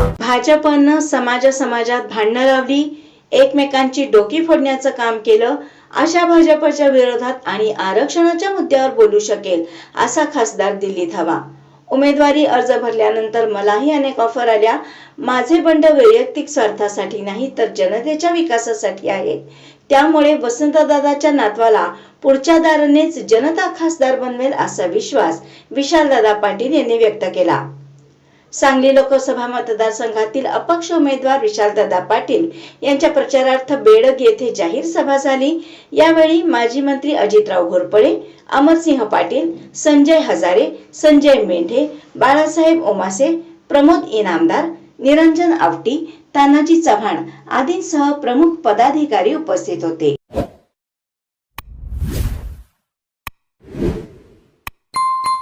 भाजपनं समाज समाजात भांडणं लावली एकमेकांची डोकी फोडण्याचं काम केलं अशा भाजपच्या विरोधात आणि आरक्षणाच्या मुद्द्यावर बोलू शकेल असा खासदार दिल्लीत हवा. उमेदवारी अर्ज भरल्यानंतर मलाही अनेक ऑफर आल्या. माझे बंड वैयक्तिक स्वार्थासाठी नाही तर जनतेच्या विकासासाठी आहे त्यामुळे वसंतदादाच्या नातवाला पुढच्या दारानेच जनता खासदार बनवेल असा विश्वास विशालदादा पाटील यांनी व्यक्त केला. सांगली लोकसभा मतदारसंघातील अपक्ष उमेदवार विशालदादा पाटील यांच्या प्रचारार्थ बेडग येथे जाहीर सभा झाली. यावेळी माजी मंत्री अजितराव घोरपडे अमरसिंह पाटील संजय हजारे संजय मेंढे बाळासाहेब ओमासे प्रमोद इनामदार निरंजन आवटी तानाजी चव्हाण आदींसह प्रमुख पदाधिकारी उपस्थित होते.